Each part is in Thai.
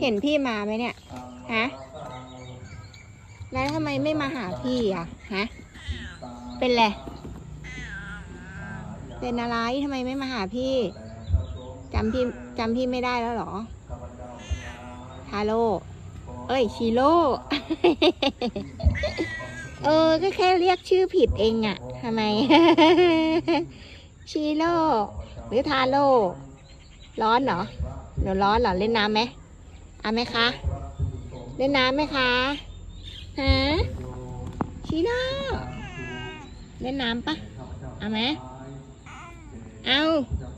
เห็นพี่มาไหมเนี่ย ฮะ แล้วทำไมไม่มาหาพี่อะ ฮะ เป็นไร เป็นอะไรทำไมไม่มาหาพี่จำพี่จำพี่ไม่ได้แล้วเหรอฮาโลเอ้ยชิโร่ เออ ก็แค่เรียกชื่อผิดเองอะทำไม ชิโร่ หรือทาโร่ ร้อนเหรอ เดี๋ยวร้อนเหรอเล่นน้ำไหมเอาไหมคะ เล่นน้ำไหมคะฮะชิโร่เล่นน้ำปะเอาไหมเอา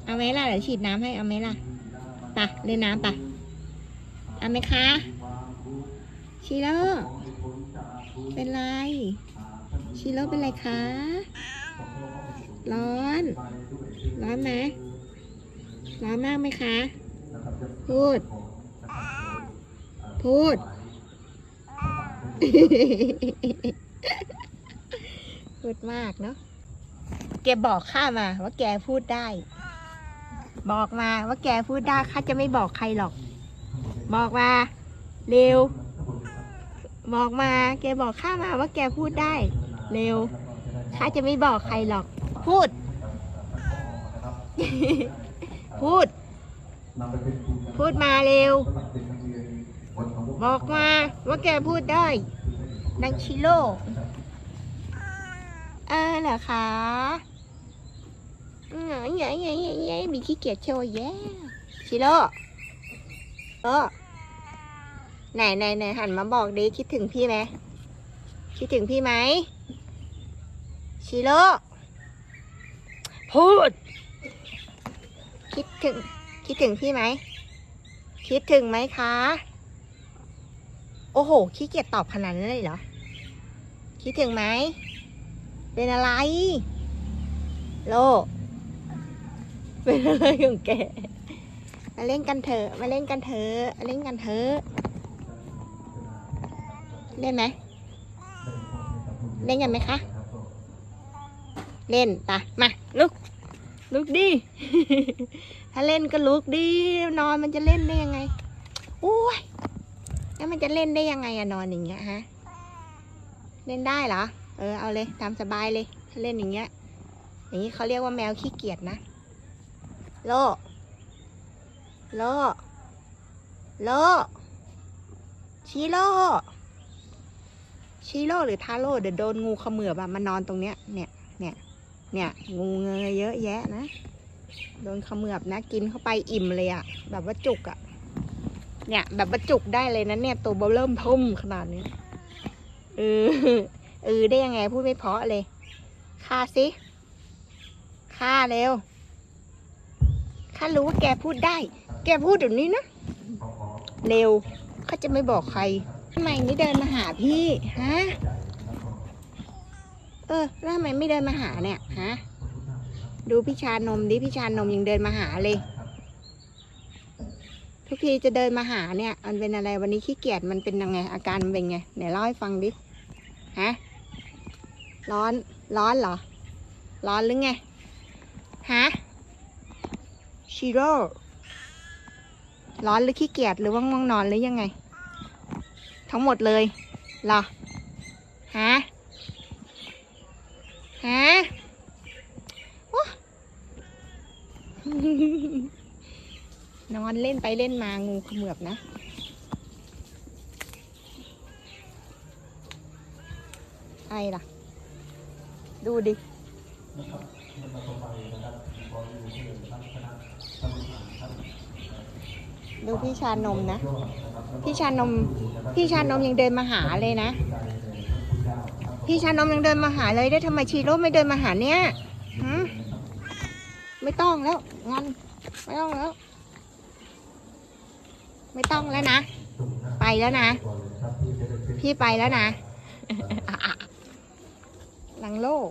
เอาไหมล่ะเดี๋ยวฉีดน้ำให้เอาไหมล่ะปะเล่นน้ำปะเอาไหมคะชิโร่เป็นไรชิโร่เป็นไรคะร้อน ร้อนไหมร้อนมากไหมคะ พูด พูด พูดมากเนาะ แกบอกข้ามาว่าแกพูดได้ บอกมาว่าแกพูดได้ข้าจะไม่บอกใครหรอก บอกมา เร็ว บอกมา แกบอกข้ามาว่าแกพูดได้ เร็ว ข้าจะไม่บอกใครหรอก พูด พูด พูดมาเร็ว บอกมาว่าแกพูดได้นังชิโร่เออเหรอคะอืมเย้เย้เย้เย้มีขี้เกียจโชว์แย่ชิโร่เออไหนไหนไหนหันมาบอกดิคิดถึงพี่ไหมคิดถึงพี่ไหมชิโร่พูด คิดถึง คิดถึงพี่ไหม คิดถึงไหมคะ โอ้โห ขี้เกียจตอบขนาดนั้นเลยเหรอ คิดถึงไหม เป็นอะไร โล เป็นอะไรของแก มาเล่นกันเถอะ มาเล่นกันเถอะมาเล่นกันเถอะ เล่นไหม เล่นกันไหมคะ เล่นปะมา ลุก ลุกดิ ถ้าเล่นก็ลุกดินอนมันจะเล่นได้ยังไงโอ้ยแล้วมันจะเล่นได้ยังไงอะนอนอย่างเงี้ยฮะเล่นได้เหรอเออเอาเลยตามสบายเลยถ้าเล่นอย่างเงี้ย อย่างนี้เขาเรียกว่าแมวขี้เกียจนะโลโลโลชิโลชิโร่หรือทาโร่เดี๋ยวโดนงูเขมือบอะมานอนตรงเนี้ยเนี่ยเนี่ยเนี่ยงูเงยเยอะแยะนะ โดนขมือบนะ กินเข้าไปอิ่มเลยอะแบบว่าจุกอะเนี่ย แบบว่าจุกได้เลยนะเนี่ย ตัวเบลเริ่มทุ่มขนาดนี้เออเออได้ยังไงพูดไม่เพาะเลยฆ่าสิฆ่าเร็วข้ารู้ว่าแกพูดได้ แกพูดเดี๋ยวนี้นะ เร็วข้าจะไม่บอกใครทำไมไม่เดินมาหาพี่ฮะเออแล้วทำไมไม่เดินมาหาเนี่ยฮะ ดูพี่ชานมดิพี่ชานมยังเดินมาหาเลย ทุกทีจะเดินมาหาเนี่ย มันเป็นอะไรวันนี้ขี้เกียจมันเป็นยังไง อาการมันเป็นไงไหนเล่าให้ฟังดิฮะร้อนร้อนเหรอ ร้อนหรือไงฮะชิโร่ร้อนหรือขี้เกียจหรือว่าง่วงนอนหรือยังไง ทั้งหมดเลยเหรอฮะฮะ นอนเล่นไปเล่นมางูเขมือบนะอะไรล่ะ ดูดิดูพี่ชานมนะ พี่ชานม พี่ชานมยังเดินมาหาเลยนะ พี่ชานมยังเดินมาหาเลยได้ทำไมชีโร่ไม่เดินมาหาเนี่ย ไม่ต้องแล้วงอนไม่ต้องแล้ว ไม่ต้องแล้วนะ ไปแล้วนะ พี่ไปแล้วนะ หลังโลก